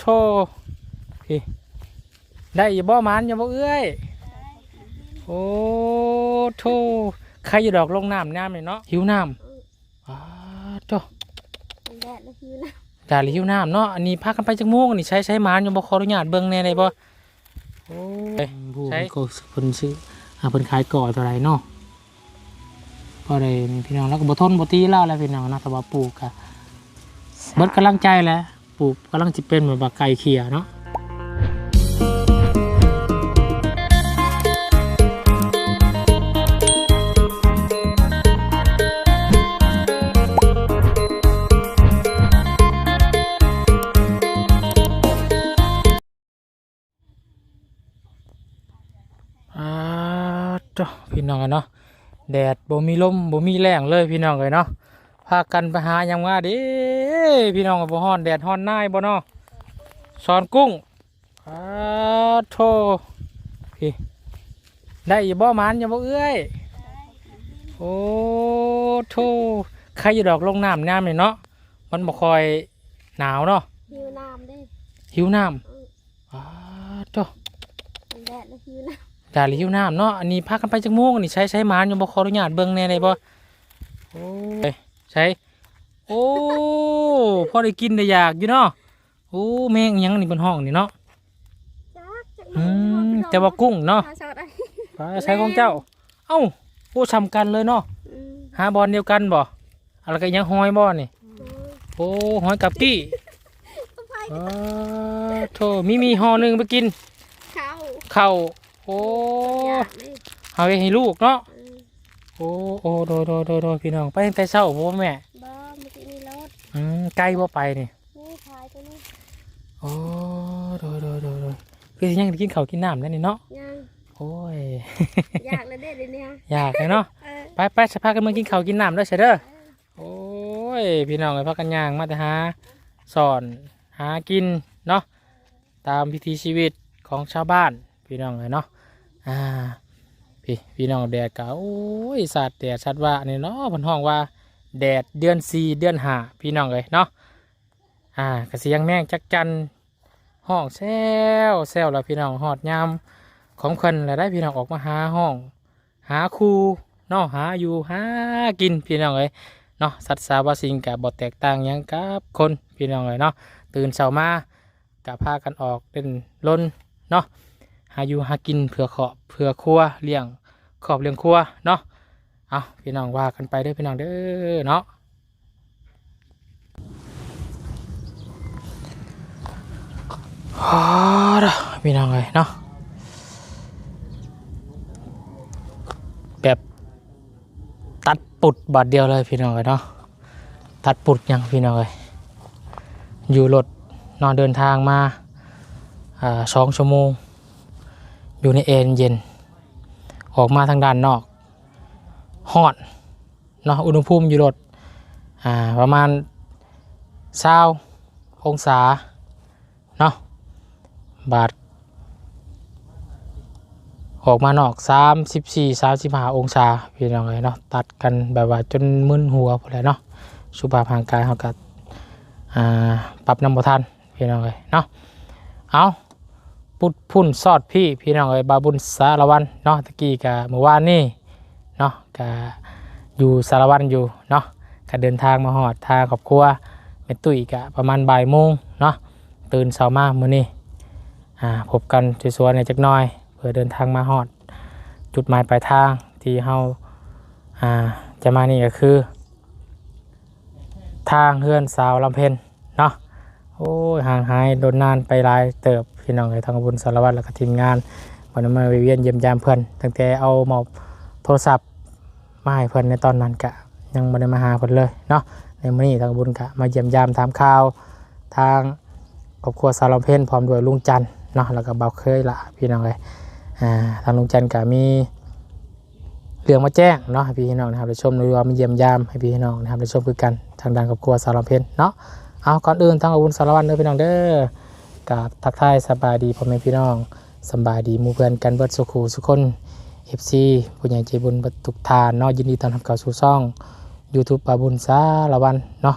โทพี่ได้อย่าบ่หมันอย่าบ่เอื้อยโอ้โทใครอยู่ดอกลงน้ำน้ำเลยเนาะหิวน้ำอ้าโตแดดแล้วคือนะดาลิหิวน้ำเนาะอันนี้พากันไปจักโม่วงนี่ใช้ใช้หมันอยู่บ่ขออนุญาตเบิ่งแหน่ได้บ่โอ้ยใช้ใช้ก็เพิ่นซื้ออ่าเพิ่นขายก่อเท่าไหร่เนาะพอได้มีพี่น้องแล้วก็บ่ทนบ่ตีแล้วแหล้วพี่น้องเนาะแต่ว่าปลูกก็เบิดกำลังใจแหล้ว ปลูกกำลังสิเป็นเหมือนว่าไก่เขียเนาะอ่าจ้ะพี่น้องกันเนาะแดดบ่มีลมบ่มีแรงเลยพี่น้องเลยเนาะ พากันไปหาหยังว่าเดิพี่น้องก็บ่ฮ้อนแดดฮ้อนหน้ายบ่เนาะสอนกุ้งอ่าโทพี่ได้อย่าบ่หมันอย่าบ่เอื้อยโอ้โทใครอยู่ดอกลงน้ำน้ำนี่เนาะมันบ่ค่อยหนาวเนาะหิวน้ำเด้หิวน้ำอ่าโทแดดแล้วคือนะดาลิหิวน้ำเนาะอันนี้พากันไปจักโม่วงนี่ใช้ใช้หมานอยู่บ่ขออนุญาตเบิ่งแหน่ได้บ่โอ้ย ใช้โอ้พอได้กินได้อยากอยู่เนาะโอ้แมงอิหยังนี่บนห้องนี่เนาะจักจักอืมแต่ว่ากุ้งเนาะหาสอดได้ปลาใช้ของเจ้า เอ้าโอ้ซ้ำกันเลยเนาะอืมหาบอลเดียวกันบ่อะไรก็ยังหอยบ่นี่โอ้ยโอ้หอยกับปี้เอาไปอ้าโธ่มีมีห่อหนึงไปกินเข้าข้าวโอ้อยากเลยเอาไว้ให้ลูกเนาะอืม โอ้โอ้โดยโดยโดยโดยพี่น้องไปตั้งแต่เช้าบ่แม่บ่เมื่อกี้มีรถอืมใกล้บ่ไปนี่นี่ขายตัวนี้โอ้โดยโดยโดยโดยคือสิยังได้กินข้าวกินน้ำนั่นนี่เนาะยังโอ้ยอยากเลยเด้เดี๋ยวนี้อยากเลยเนาะเออไปไปสภากันมากินข้าวกินน้ำด้วยเสยเด้อโอ้ยพี่น้องไอ้พักกันย่างมาแต่หาสอนหากินเนาะตามพิธีชีวิตของชาวบ้านพี่น้องเลยเนาะอ่า พี่พี่น้องแดดกะโอ้ยสัตว์แดดสัตว์ว่านี่เนาะพันห้องว่า แดดเดือนสี่เดือนห้าพี่น้องเลยเนาะอ่ากระเสียงแมงจักจันห้องแซวแซวแล้วพี่น้องหอดยามของคนแล้วได้พี่น้องออกมาหาห้อง หาคูเนาะหาอยู่หากินพี่น้องเอ้ยเนาะสัตว์สาวสิงกับบทแตกต่างยังกับคนพี่น้องเอ้ยเนาะตื่นเช้ามากับพากันออกเล่นล้นเนาะ หาอยู่หากินเผื่อขอบเผื่อครัวเลี้ยงขอบเลี้ยงครัวเนาะเอาพี่น้องว่ากันไปเด้อพี่น้องเด้อเนาะฮ่าเด้อพี่น้องเอ้ยเนาะแบบตัดปุดบาทเดียวเลยพี่น้องเลยเนาะตัดปุดยังพี่น้องเลยอยู่รถนอนเดินทางมาสองชั่วโมง อยู่ในเอนเย็น ออกมาทางด้านนอกฮอดเนาะอุณหภูมิอยู่รถอ่าประมาณเศร้าองศาเนาะบาทออกมานอกสามสิบสี่สามสิบห้าองศาพี่น้องเลยเนาะตัดกันแบบว่าจนมึนหัวพอแล้วเนาะสุภาพร่างกายเขาก็ปรับน้ำบ่ทันพี่น้องเลยเนาะเอา ปุดพุ่นซอดพี่พี่น้องเลยบาบุญสารวันเนาะตะกี้กะเมื่อวานนี่เนาะกะอยู่สารวันอยู่เนาะก็เดินทางมาหอดทางครอบครัวเมตุยกะประมาณบ่ายโมงเนาะตื่นเช้ามามื้อนี้อ่าพบกันสวยๆในจักหน่อย เพื่อเดินทางมาฮอด จุดหมายปลายทางที่เฮาอ่าจะมานี่ก็คือ ทางเฮือนสาวลำเพ็ญเนาะโอ้ยห่างหายโดนนานไปหลายเติบ พี่น้องเลยทางบุญสารวัตรแล้วก็ทีมงานวันนี้มาเวียนเยี่ยมยามเพื่อนตั้งแต่เอาหมอบโทรศัพท์มาให้เพื่อนในตอนนั้นกะยังไม่ได้มาหาเพื่อนเลยเนาะในมื้อนี้ทางบุญกะมาเยี่ยมยามถามข่าวทางครอบครัวสาวลำเพ็ญพร้อมด้วยลุงจันเนาะแล้วก็เบาเคยละพี่น้องเลยอ่าทางลุงจันก็มีเรื่องมาแจ้งเนาะให้พี่น้องนะครับได้ชมหรือว่ามาเยี่ยมยามให้พี่น้องนะครับได้ชมคือกันทางด้านครอบครัวสารเพนเนาะเอาก่อนอื่นทางอาวุธสารวัตรเด้อพี่น้องเด้อ กับทักทายสบายดีพ่อแม่พี่น้องสบายดีมู่เพื่อนกันเบิดสุขูสุคน FC ผู้ใหญ่ใจบุญเบัดทุกทานเนาะยินดีต้อนรับเข้าสู่ช่อง YouTube ปาบุญสารวันเนาะ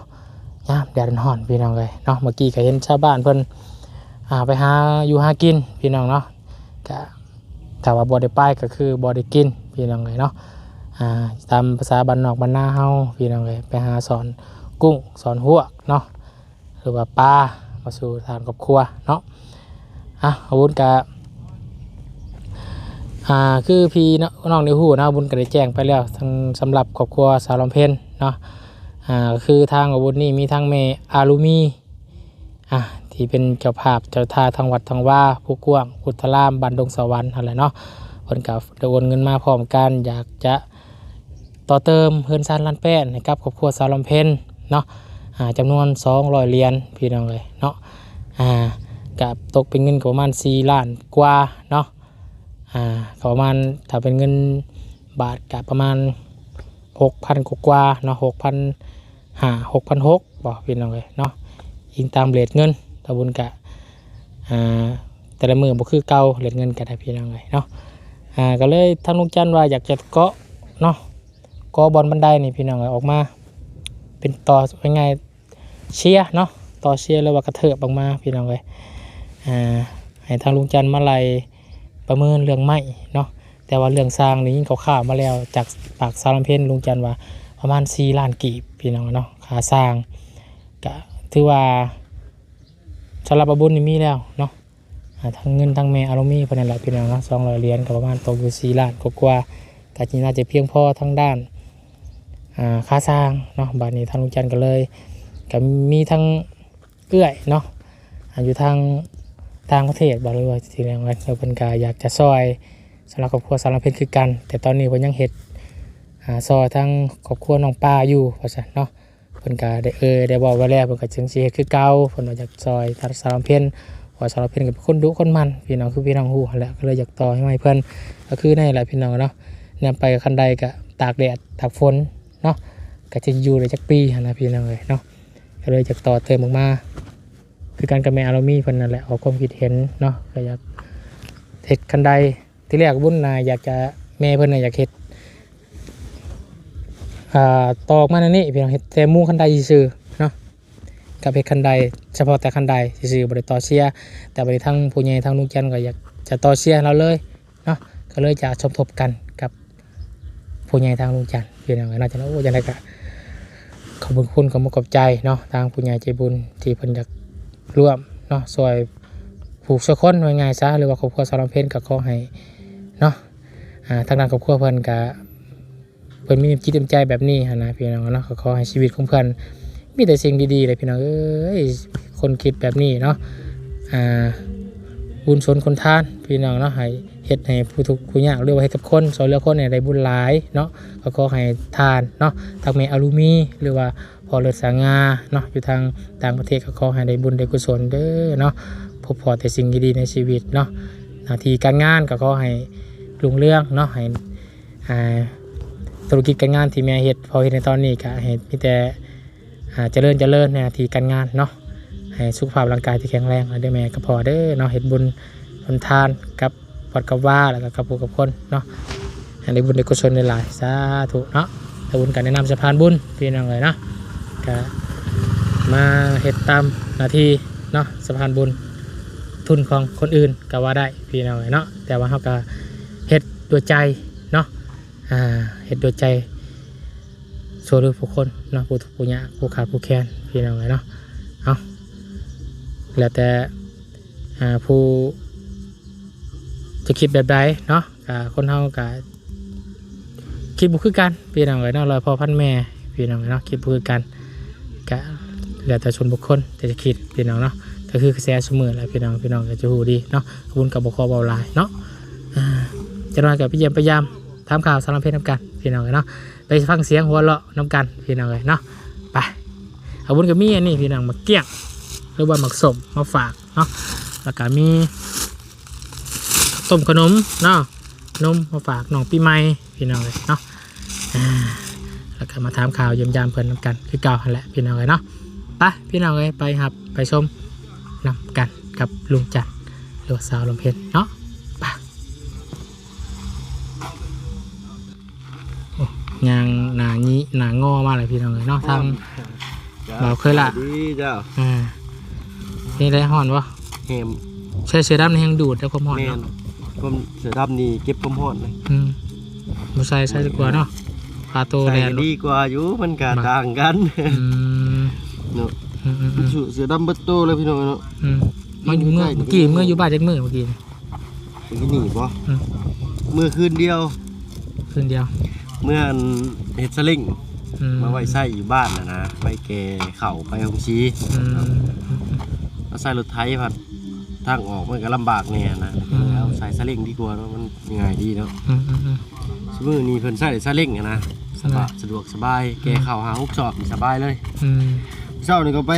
ยามแดดร้อนพี่น้องเลยเนาะเมื่อกี้ก็เห็นชาวบ้านเพิ่นอ่าไปหาอยู่หากินพี่น้องเนาะก็ถ้าว่าบ่ได้ไปก็คือบ่ได้กินพี่น้องเลยเนาะอ่าตามภาษาบ้านนอกบ้านนาเฮาพี่น้องเลยไปหาสอนกุ้งสอนหัวเนาะหรือว่าปลา มาสู่ทานครอบครัวเนาะอะอาวุธกะอ่าคือพี่น้องน้องในหูนะอาวุธก็ได้แจ้งไปแล้วทั้งสำหรับครอบครัวสาวลำเพ็ญเนาะอ่าก็คือทางอาวุธนี่มีทั้งเมอารุมีอะที่เป็นเจ้าภาพเจ้าท่าทางวัดทางว่าผู้กว้างพุทธรามบันดงสวรรค์อะไรเนาะวนกับได้โอนเงินมาพร้อมกันอยากจะต่อเติมเฮือนซานลันแป้นให้กับครอบครัวสาวลำเพ็ญเนาะ อ่าจำนวน200เหรียญพี่น้องเลยเนาะอ่ากับตกเป็นเงินประมาณ4ล้านกว่าเนาะอ่าประมาณถ้าเป็นเงินบาทกับประมาณ 6,000กว่าเนาะ6,000หา6,600บ่พี่น้องเลยเนาะอิงตามเรทเงินตะบุญกะอ่าแต่ละมือบ่คือเก่าเรทเงินกะได้พี่น้องเลยเนาะอ่าก็เลยทางลุงจันทร์ว่าอยากจะเกาะเนาะเกาะบอลบันไดนี่พี่น้องเอ้ยออกมา เป็นต่อเป็นไง เชียเนาะต่อเชียร์แล้วว่ากระเถิบออกมาพี่น้องเลยอ่าให้ทางลุงจันมาไลประเมินเรื่องไม้เนาะแต่ว่าเรื่องสร้างนี่ยิ่งเขาข่าวมาแล้วจากปากซาลัมเพนลุงจันว่าประมาณ4ล้านกีบพี่น้องเนาะค่าสร้างก็ถือว่าสำหรับอาบุญนี่มีแล้วเนาะทั้งเงินทั้งแม่อารมีพนันหละพี่น้องเนาะสองร้อยเหรียญกับประมาณตกอยู่สี่ล้านกว่าก็จีน่าจะเพียงพอทั้งด้านอ่าค่าสร้างเนาะบาทนี้ทางลุงจันก็เลย ก็มีทั้งเอื้อยเนาะอยู่ทางต่างประเทศบอกเลยว่าทีแรกว่าเราเป็นกาอยากจะซอยสำหรับครอบครัวสารเพชรคือกัน แต่ตอนนี้เพิ่นยังเฮ็ดอ่าซอยทั้งครอบครัวน้องป้าอยู่เพราะฉะนั้นเนาะเพิ่นก็ได้เอ่ยได้บอกไว้แล้วเพิ่นก็จึงสิเฮ็ดคือเก่าเพิ่นว่าอยากซอยทัดสารเพนว่าสารเพนก็เป็นคนดุคนมันพี่น้องคือพี่น้องฮู้แหละก็เลยอยากต่อให้ใหม่เพิ่นก็คือในแหละพี่น้องเนาะนำไปกับคันใดก็ตากแดดตากฝนเนาะก็จะอยู่ได้จักปีหั่นะพี่น้องเอ้ยเนาะ ก็เลยอยากต่อเติมออกมา คือการกับแม่อารมีเพิ่นนั่นแหละออกความคิดเห็นเนาะก็อยากเฮ็ดคันใดที่แรกบุญน่ะอยากจะแม่เพิ่นน่ะอยากเฮ็ดอ่าตอกมาในนี้พี่น้องเห็ดแต่มุงคันไดซื่อเนาะกับเห็ดคันไดเฉพาะแต่คันไดซื่อบริต่อเชียร์แต่บริทั้งผู้ใหญ่ทั้งลุงจันก็อยากจะต่อเชียร์เราเลยเนาะก็เลยจะสมทบกันกับผู้ใหญ่ทางลุงจันพี่น้องก็น่าจะรู้ว่าจะได้กะ ขอบคุณขอบคุณขอบใจเนาะทางผู้ใหญ่ใจบุญที่เพิ่นอยากร่วมเนาะซอยผูกสะคนไว้ง่ายซะหรือว่าครอบครัวสารเพนก็ขอให้เนาะอ่าทางด้านครอบครัวเพิ่นก็เพิ่นมีจิตใจแบบนี้นะพี่น้องเนาะขอให้ชีวิตของเพิ่นมีแต่สิ่งดีๆเลยพี่น้องเอ้ยคนคิดแบบนี้เนาะอ่าบุญสนคนทานพี่น้องเนาะให้ เฮ็ดให้ผู้ทุกข์ผู้ยากหรือว่าให้กับคนสอนเหลือคนเนี่ยได้บุญหลายเนาะก็ขอให้ทานเนาะทางเมอารุมีหรือว่าพอเลิศสางาเนาะอยู่ทางต่างประเทศก็ขอให้ได้บุญได้กุศลเด้อเนาะพบพอแต่สิ่งดีๆในชีวิตเนาะหน้าที่การงานก็ขอให้รุ่งเรืองเนาะให้ธุรกิจการงานที่แม่เฮ็ดพอเฮ็ดในตอนนี้ก็ให้มีแต่เจริญเจริญในหน้าที่การงานเนาะให้สุขภาพร่างกายที่แข็งแรงแล้วเด้อแม่ก็พอเด้อเนาะเฮ็ดบุญทนทานกับ วัดกับว่าแล้วก็กับผู้กับคนเนาะให้ได้บุญได้กุศลหลายสาธุเนาะแต่บุญการแนะนำสะพานบุญพี่น้องเลยเนาะก็มาเฮ็ดตามหน้าที่เนาะสะพานบุญทุนของคนอื่นก็ว่าได้พี่น้องเลยเนาะแต่ว่าเฮาก็เฮ็ดด้วยใจเนาะอ่าเห็ดโดยใจช่วยเหลือผู้คนเนาะผู้ทุกผู้ยากผู้ขาดผู้แค้นพี่น้องเลยเนาะเอาแล้วแต่ผู้ จะคิดแบบใดเนาะอ่าคนเฮาก็คิดบุคือกันพี่น้องเลยเนาะรอยพอพันแม่พี่น้องเลยเนาะคิดบุคือกันก็แล้วแต่ชนบุคคลแต่จะคิดพี่น้องเนาะก็คือกระแสสมือแหละพี่น้องพี่น้องก็จะหูดีเนาะขอบคุญกับบุคคลเบาลายเนาะจะนอนกับพี่เยี่ยมพยายามทำข่าวสารเพศน้ำกันพี่น้องเลยเนาะไปฟังเสียงหัวเราะน้ำกันพี่น้องเลยเนาะไปเอาบุญกับมีอันนี้พี่น้องมาเกี้ยงหรือว่าหมักสมมาฝากเนาะแล้วก็มี ต้มขนมเนาะนมมาฝากน้องปีใหม่พี่น้องเลยเนาะอ่าแล้วก็มาถามข่าวเยี่ยมยามเพื่อนน้ำกัน คือเก่าหั่นแหละพี่น้องเลยเนาะไปพี่น้องเลยไปครับไปชมน้ำกันกับลุงจันทร์หรือว่าสาวลำเพชรเนาะยางหนานี้หนางอมากเลยพี่น้องเลยเนาะทางเราเคยละดีเจ้าอ่านี่ได้ห่อนวะแฮมใช้เสือดำในแหงดูดแล้วความร้อนแม่นเนาะ ความเสือดำนี่เก็บความร้อนเลยอืมบ่ใส่ใส่ดีกว่าเนาะปลาโตใส่แลนดีกว่าอยู่มันก็มาต่างกันอืมเนาะอืมอืมอืมเสือดำเบิดโตเลยพี่น้องเนาะ อืมมันอยู่เมื่อเมื่อกี้เมื่ออยู่บ้านจักมื้อเมื่อกี้ ไปกินหนีบ่อืมมือคืนเดียว คืนเดียวเมื่ออันเฮ็ดสลิงอืม มาไว้ใส่อยู่บ้านน่ะนะไว้แกเข่าไปหงชีอืม เอาใส่รถไถพัด ทางออกมันก็ลำบากแน่นะอืมแล้วใส่สลิงดีกว่าเนาะมันง่ายดีเนาะอืมอืมอืม สมมือนี้เพิ่นใส่สลิงอะนะสบายสะดวกสบายแกเข่าหาฮุกสอบนี่สบายเลยอืมเช้านี่ก็ไป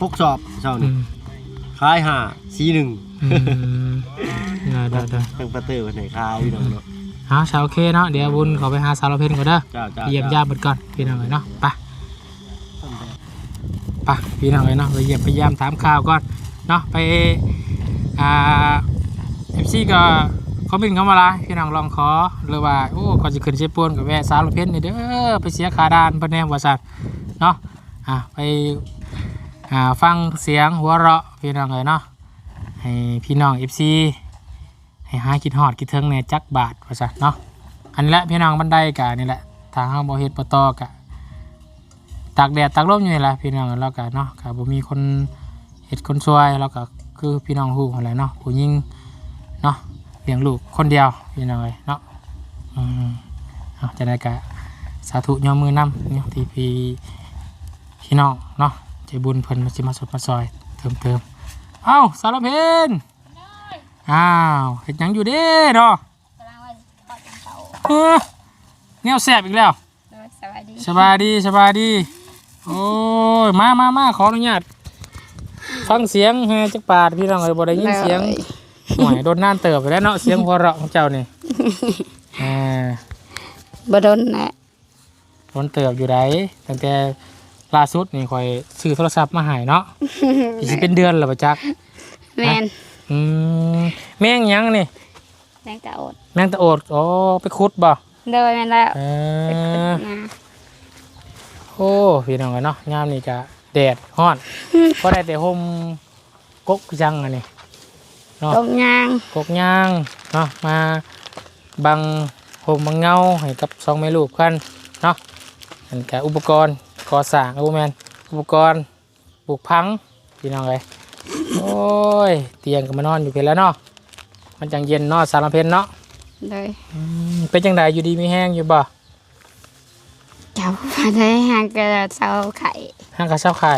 พกสอบเช้าอืนี่มขายหาสีหนึ่งอืมได้ได้ได้ทางประเตอร์วันไหนขายพี่น้องเนาะเอาชาวโอเคเนาะเดี๋ยวบุญขอไปหาสาวเราเพนก่อนเด้อเจ้าเจ้าไปเยี่ยมญาติเบิดก่อนพี่น้องเลยเนาะไปไปพี่น้องเลยเนาะไปเยี่ยมไปเยี่ยมถามข่าวก่อน เนาะไปอ่าเอฟซีก็คอมเมนต์เข้ามาละพี่น้องลองขอหรือว่าโอ้ก่อนจะขึ้นเชฟปูนกับแวะสาวเรเพนนี่เด้อไปเสียขาดานพิ่นแน่ว่าซั่นเนาะอะไปอ่าฟังเสียงหัวเราะพี่น้องเลยเนาะให้พี่น้องเอฟซีให้หายคิดฮอดคิดถึงในจักบาทว่าซั่นเนาะอันนี้แหละพี่น้องบันไดกะนี่แหละทางเฮาบ่เฮ็ดบ่ตอกะตากแดดตากลมอยู่นี่แหละพี่น้องแล้วก็เนาะก็บ่มีคน เฮ็ดคนช่วยแล้วก็คือพี่น้องฮู้หั่นแหละเนาะผู้หญิงเนาะเลี้ยงลูกคนเดียวพี่น้องเอ้ยเนาะอืมเอาจะได้กะสาธุยอมมือนำเนี่ยที่พี่พี่น้องเนาะใจบุญเพิ่นมาสิมาสดมาซอยเติมเติมเอ้าสารเพนอ้าวเฮ็ดหยังอยู่เด้เนาะกำลังว่าทอดเตาเออแนวแสบอีกแล้วโดยสวัสดีสบายดีสบายดีโอ้ยมามามาขออนุญาต ฟังเสียงแฮจักปาดพี่น้องเลยบ่ได้ยินเสียงหน่อยโดนน่านเติบไปแล้วเนาะเสียงหัวเราะของเจ้านี่อ่าบดนนะโดนเติบอยู่ไดตั้งแต่ล่าสุดนี่คอยซื้อโทรศัพท์มาให้เนาะอีสิเป็นเดือนแล้วประจักแมนอืมแม่งหยังนี่แมงตะอดแม่งตะโอดอ๋อไปขุดบ่โดยแมนแล้วเอไปขึ้นอมาโอ้พี่น้องกันเนาะยามนี่กะ แดดฮ้อนก็ได้แต่ห่มกกจังอันนี้เนาะตรงยางกกย่างเนาะมาบังห่มบังเงาให้กับสองแม่ลูกกันเนาะอันกะอุปกรณ์ก่อสร้างอุปแมนอุปกรณ์ปลูกพังพี่น้องเลยโอ้ยเตียงก็มานอนอยู่เพียแล้วเนาะมันจังเย็นเนาะสารเพนเนาะโดยอืมเป็นจังไดอยู่ดีมีแห้งอยู่บ่ เจ้ามาได้ห่างกระเสาไข่ห้างกระเช้าไข่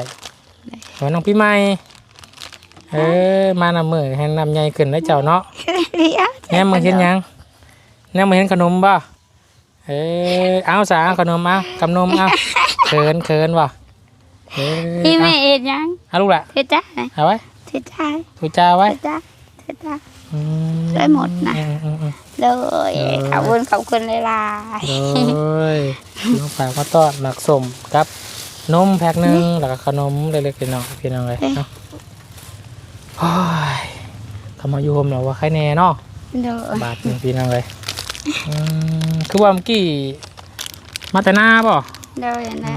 ไว้น้องพี่ใหม่ เออ มานำมือให้นำใหญ่ขึ้นได้เจ้าเนาะเลี้ยวแหนมมึงเห็นหยังแหนมมึงเห็นขนมบ่เออเอาสาเอาขนมเอากำนมเอาเขินเขินว่ะเออพี่เอาแม่เอ็ดยังเอาลูกละเทจ้าเอาไว้เทจ้าทูจ้าไว้เทจ้าเทจ้าอืมได้หมดนะ อืมอืมอืมเลยเออขอบคุณขอบคุณเลยล่ะโอ้ยน้องฝากมาต้อนหมักสมกับนมแพ็คหนึ่งแล้วก็ขนมเล็กๆน้อยๆพี่น้องเลยเนาะโอ้ยทำมาอยู่โฮมแล้วว่าใครแน่เนาะโดยบาทหนึ่งพี่น้องเลยอืมคือว่าเมื่อกี้มาแต่หน้าป่ะโดยนะ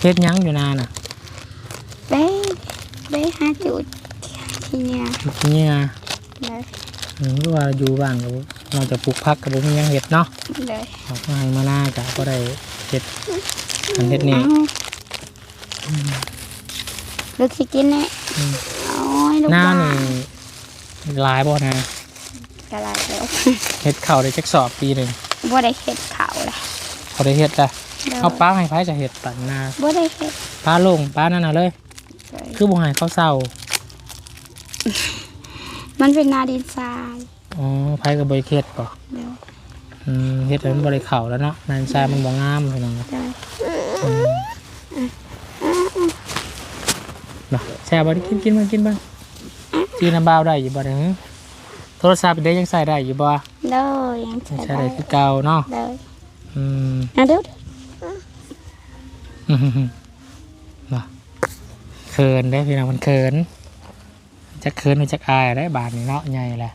เฮ็ดหยังอยู่นานอะเบ้เบ้ห้าจุดที่เนี่ยเนี่ยเลย อืมคือว่าอยู่บ้านก็นอกจากปลูกผักก็บ่มีหยังเฮ็ดเนาะเลยออกมาให้มาหน้ากะก็ได้เฮ็ดอันเฮ็ดนี่เอาลูกสิกินเนี่ยอืมโอ้ยลูกหน้าบ้านี่หลายบ่นะกระไรแล้วเฮ็ดข้าวได้จักสอบปีหนึงบ่ได้เห็ดเขาเลยพอได้เฮ็ดละโดยเอาป้าให้ไผจะเฮ็ดปันนาบ่ได้เห็ดป้าลงป้านั่นน่ะเลย เลยคือบ่ให้เขาเศร้า มันเป็นนาดินทราย อ๋อไผก็บ่ได้เฮ็ดบ่เดี๋ยวอืมเฮ็ดแล้วมันบ่ได้เข้าแล้วเนาะนานซายมันบ่งามพี่น้องเดี๋ยวเนาะแช่บ่ได้กินกินบ้างกินบ้างกินน้ำบ่าวได้อยู่บ่เด้อโทรศัพท์เด้ยังใส่ได้อยู่บ่เดี๋ยวยังยังใช้ใช้ได้ได้คือเก่าเนาะเดี๋ยวอืม อะเดี๋ยวเนาะเขินได้พี่น้องมันเขินจะเขินหรือจะอายได้บาทนี่เนาะใหญ่แหละ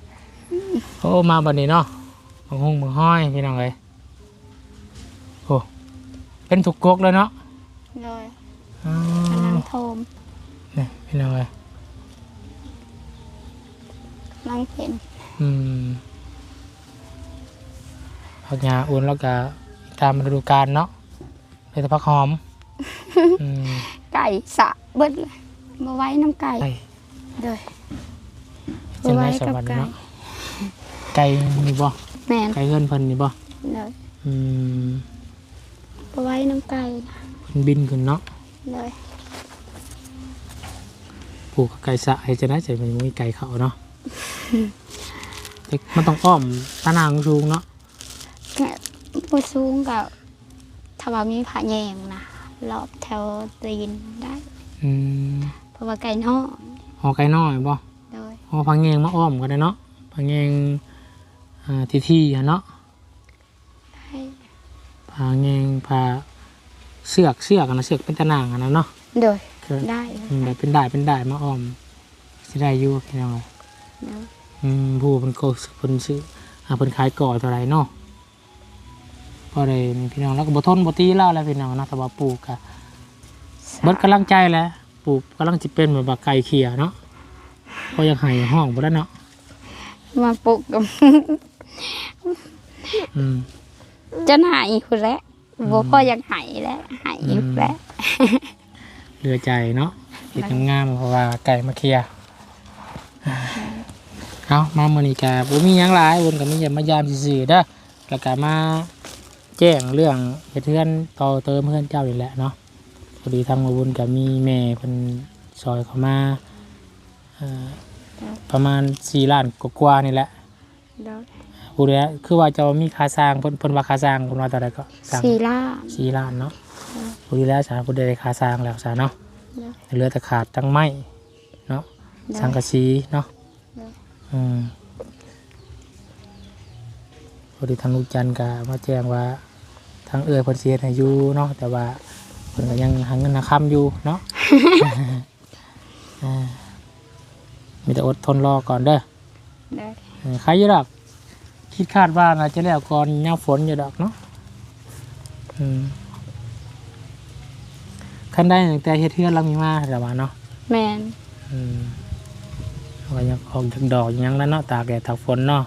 โอ้มาบัดนี้เนาะบางหงบางห้อยพี่น้องเลยโอ้เป็นถูกกกแล้วเนาะเลยอ๋อกำลังโทมนี่พี่น้องเลยลังเป็นอืมผักหญ้าอุ่นแล้วก็ตามฤดูกาลเนาะเลยแต่ผักหอมอืมไก่สะเบิดเลยมาไว้น้ำไก่ไก่เลยจังไดสวรรค์เนาะ ไก่มีบ่แมนไก่เฮือนเพิ่นนี่บ่เลยอืมมาไว้น้ำไก่นะเพิ่นบินขึ้นเนาะเลยปลูกกับไก่สะให้จะได้ใจมันมีไก่เขาเนาะแต่มันต้องอ้อมตะนางสูงเนาะแค่ผู้สูงกับถ้าว่ามีผาแยงนะรอบแถวตีนได้ อืมเพราะว่าไก่นอกหอไก่น้อยบ่เลยหอพังเงงมาอ้อมกันได้เนาะพังเงง อ่าที่ที่อะเนาะให้พาเงงพาเสือกเสือกอะนะเสือกเป็นตะนางอะนะเนาะเลยคือได้เลยอืมแบบเป็นได้เป็นได้มาอ้อมสิได้อยู่พี่น้องเลยอืมผู้เพิ่นโกเพิ่นซื้ออ่าเพิ่นขายก่อเท่าไหร่เนาะพอได้พี่น้องแล้วก็บ่ทนบ่ตีแล้วแหล้วพี่น้องเนาะแต่ว่าปลูกก็เบิดกำลังใจแหล้วปลูกกำลังสิเป็นเหมือนว่าไก่เขียเนาะพออยากให้ห้องบ่ได้เนาะมาปลุกกับ อืมจะหายคุณแล้วบ่พ่ออยากหายแล้วหายอยู่แล้วเหลือใจเนาะเฮ็ดงามๆเพราะว่าไก่มาเคลียร์เอามามื้อนี้ก็บ่มีหยังหลายวนก็มีแต่มายามซื่อๆเด้อแล้วก็มาแจ้งเรื่องเฮ็ดเฮือนต่อเติมเฮือนเจ้านี่แหละเนาะพอดีทางมาบุญก็มีแม่เพิ่นซอยเข้ามาเอ่อประมาณ4ล้านกว่าๆนี่แหละ เลยผู้ใดคือว่าจะมีค่าสร้างเพิ่นเพิ่นว่าค่าสร้างเพิ่นว่าเท่าใดก็สร้างสี่ล่าสี่ล้านเนาะผู้ดีแล้วสาผู้ใดได้ค่าสร้างแล้วสาเนาะเลยเหลือแต่ขาดตั้งไม้เนาะสังกะสีเนาะได้อืมพอดีทางลูกจันทร์ก็มาแจ้งว่าทางเอื้อยเพิ่นสิเฮ็ดให้อยู่เนาะแต่ว่าเพิ่นก็ยังหาเงินหาค่ำอยู่เนาะ อ่ามีแต่อดทนรอก่อนเด้อเลยเออใครอยู่ดอก คิดคาดว่าน่าจะแล้วก่อนหน้าฝนอยู่ดอกเนาะอืมขั้นได้ตั้งแต่เฮ็ดเทือนเรามีมาแต่ว่าเนาะแมนอืมเอาไว้ยังออกจากดอกยังแล้วเนาะตากแดดตากฝนเนาะ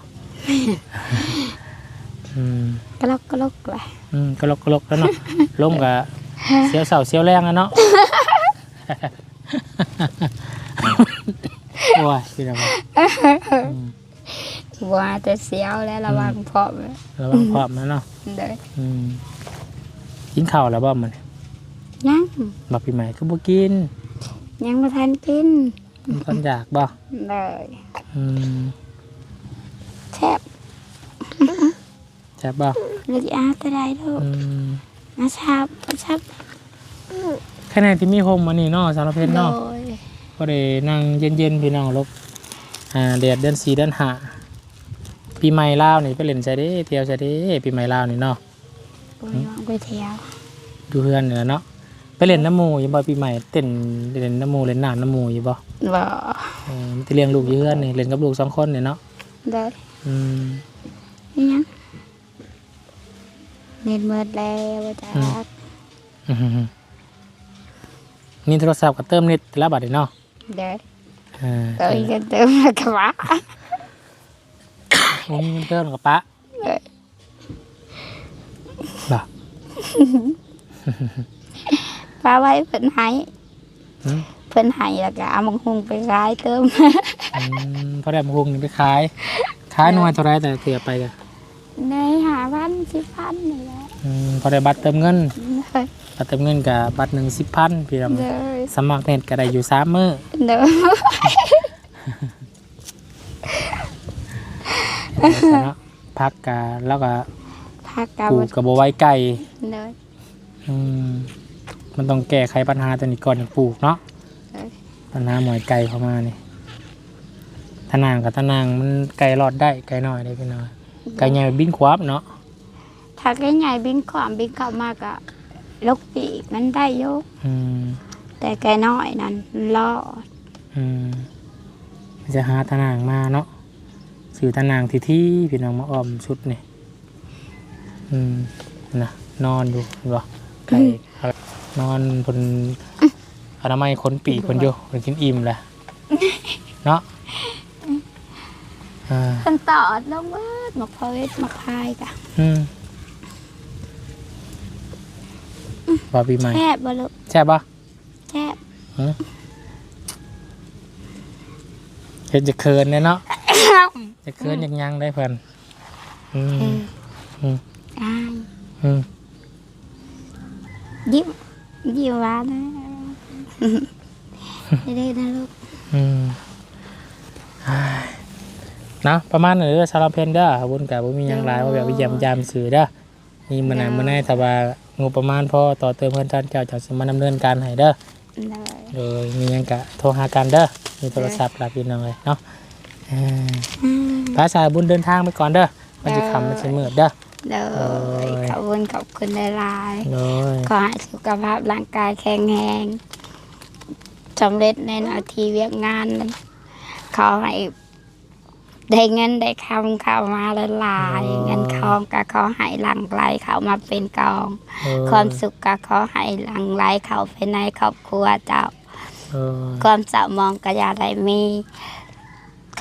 อืมกระลอกกระลอกเลยอืมกระลกกระลกแล้วเนาะลมกับเสียวเสาเสียวแรงอะเนาะโอ้ยพี่น้อง เอ้ยอืมว่าแต่เสียวแล้วระวังเพาะไว้ระวังพร้อมนะเนาะเลยอืมกินข้าวแล้วบ่มันยังบักปีใหม่ก็บ่กินยังมาทันกินมีคนอยากบ่เลยอืมแทบแซ่บบ่เลยอาตะได้ลูกอืมอาชาบอาชาบแค่ในที่มีโฮมอันนี้เนาะสารเพชรโดเนาะยก็ได้นั่งเย็นๆพี่น้องลบอ่าแดดเดือน4เดือน5 ปีใหม่ลาวนี่ไปเล่นใส่เด้เที่ยวใส่เด้ปีใหม่ลาวนี่เนาะโอ้ยลองไปเที่ยวดูเพื่อนนี่แหละเนาะไปเล่นน้ำหมู่อยู่บ่ปีใหม่เต้นเล่นน้ำหมู่เล่นน้ำน้ำหมู่อยู่บ่บ่เออมันจะเลี้ยงลูกอยู่เพื่อนนี่เล่นกับลูกสองคนนี่เนาะได้อืมนี่ยังเน็ตเมิดแล้วว่าจะอืมนี่โทรศัพท์ก็เติมเน็ตแต่ละบาทนี่เนาะได้อ่าเติมกันเติมแล้วก็ว่า โอ้มีเงินเติมกับปะเลยบ่ป้าไว้เพิ่นให้อืมเพิ่นให้แล้วก็เอามังหุงไปขายเติม อืมพอได้มาหุงนี่ไปขายขายหน่วยเท่าไรแต่เสียไปกันในหาพันสิบพันนี่แหละอืมพอได้บัตรเติมเงินเลยบัตรเติมเงินกับบัตรหนึ่งสิบพันพี่น้องเลยสมัครเน็ตก็ได้อยู่สามมื้อ เลย เนาะพักกะแล้วก็พักกาปลูบกกับบัวไว้ไก่เลยอืมมันต้องแก้ไขปัญหาตัวนี้ก่อนถึงปลูกเนาะเลยปัญหาหมอยไก่เข้ามานี่ตะนางกับตะนางมันไก่รอดได้ไก่น้อยได้พี่น้อยไก่ใหญ่บินขวาบเนาะถ้าแกใหญ่บินความบินเข้ามากอะลูกปีกมันได้อยกอืมแต่แกน้อยนั่นรอดอืมมันจะหาตะนางมาเนาะ สื่อตะนางที่ที่พี่น้องมาอ้อมชุดนี่อืมนะนอนอยู่เห็นบ่ไก่นอนบนอนามัยขนปีกคนอยู่คนกินอิ่มแหละเนาะอ่าขั้นตอดลงเบิดมาเพชมาพายกะอืมบ่ปีใหม่แคบบ่ลูกใช่ปะแคบเห็นจะเคินเนี่ยเนาะ จะเคินยังยังได้เพิ่นอืมเอออืมอายอืมยิ้มยิ้มหวานนะได้ๆนะลูกอืมอ้ายเนาะประมาณนั้นเด้อสารบเพนเด้อบุญกับบ่มีหยังหลายว่าแบบวิยามยามสื่อเด้อมีมื้อไหนมื้อไหนถ้าว่างบประมาณพอต่อเติมเพิ่นท่านเจ้าเจ้าสิมาดำเนินการให้เด้อเลยโดยมีหยังก็โทรหากันเด้อมีโทรศัพท์รับพี่น้องเลยเนาะ เอออืมพระสายบุญเดินทางไปก่อนเด้อมันจะคำมันจะมืดเด้อเลยขอบคุณขอบคุณหลายโดยๆขอให้สุขภาพร่างกายแข็งแรงสำเร็จในหน้าที่เวียกงานนั้นขอให้ได้เงินได้คำเข้ามาหลายๆเงินทองก็ขอให้หลั่งไหลเข้ามาเป็นกองโดยความสุขก็ขอให้หลั่งไหลเข้าไปในครอบครัวเจ้าโดยความเศร้ามองก็อย่าได้มี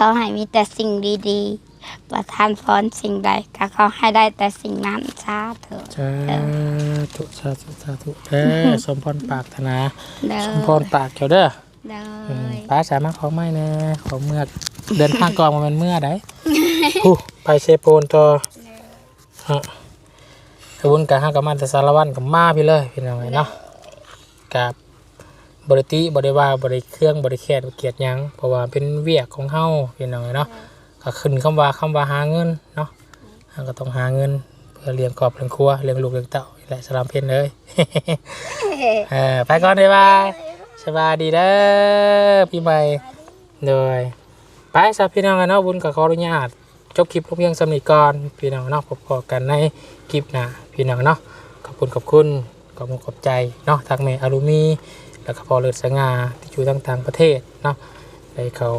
เขาให้มีแต่สิ่งดีๆ ประทานพรสิ่งใดก็เขาให้ได้แต่สิ่งนั้นสาธุสาธุสาธุสาธุเด้อสมพรปรากถนาเด้สอมพรปากเจ้าเด้อเด้อืมอป้าสามารถของไม่แน่ของเมื่อเดินทางก่อนมาเป็นเมื่อไดฮู้ไปเชโปนต่อฮะขบุญกับห้างกับมันแต่สารวันกับมาพี่เลยพี่น้องไงเนาะกับ บริติบริวาบริเครื่องบริแคดเกียรติหยังเพราะว่าเป็นเวียกของเฮาพี่น้องไงเนาะก็ขึ้นคำว่าคำว่าหาเงินเนาะเฮาก็ต้องหาเงินเพื่อเลี้ยงครอบเลี้ยงครัวเลี้ยงลูกเลี้ยงเต้านี่แหละสลามเพนเลยเออไปก่อนเลยบายสบายดีเด้อพี่ใหม่โดยไปสับพี่น้องกันเนาะบุญกับขออนุญาตจบคลิปลงเพียงสำนีก่อนพี่น้องเนาะพบกันในคลิปหน้าพี่น้องเนาะขอบคุณขอบคุณขอบคุณขอบใจเนาะทางเมอารุมี แล้วก็พอเลือดสง่าที่อยู่ต่างๆประเทศเนาะได้เขา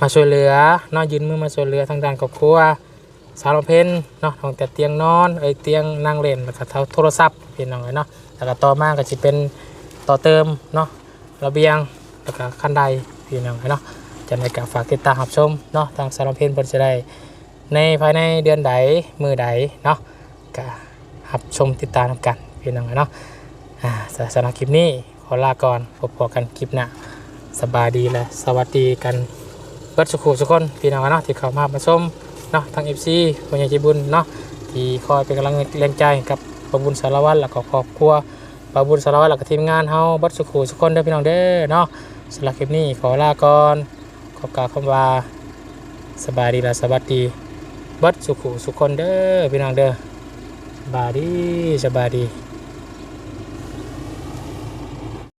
มาช่วยเหลือเนาะยืนมือมาช่วยเหลือทางด้านครอบครัวสาวลำเพ็ญเนาะทางแต่เตียงนอนเอ้ยเตียงนั่งเล่นแล้วก็เท่าโทรศัพท์พี่น้องเนาะแล้วก็ต่อมาก็จะเป็นต่อเติมเนาะระเบียงแล้วก็ขั้นใดพี่น้องเนาะจะในกับฝากติดตามรับชมเนาะทางสาวลำเพ็ญเพิ่นจะได้ในภายในเดือนใดมือใดเนาะก็รับชมติดตามกันพี่น้องเนาะอ่าสำหรับคลิปนี้ ขอลาก่อนพบกันคลิปหน้าสบายดีและสวัสดีกันเบิดสุขุสุคนพี่น้องเนาะที่เข้ามามาชมเนาะทาง FC คนใหญ่ใจบุญเนาะที่คอยเป็นกำลังแรงใจกับปะบุญสารวัตรและก็ครอบครัวปะบุญสารวัตรและก็ทีมงานเฮาเบิดสุขุสุคนเด้อพี่น้องเด้อเนาะสำหรับคลิปนี้ขอลาก่อนขอกล่าวคำว่าสบายดีและสวัสดีเบิดสุขุสุคนเด้อพี่น้องเด้อสบายดีสบายดี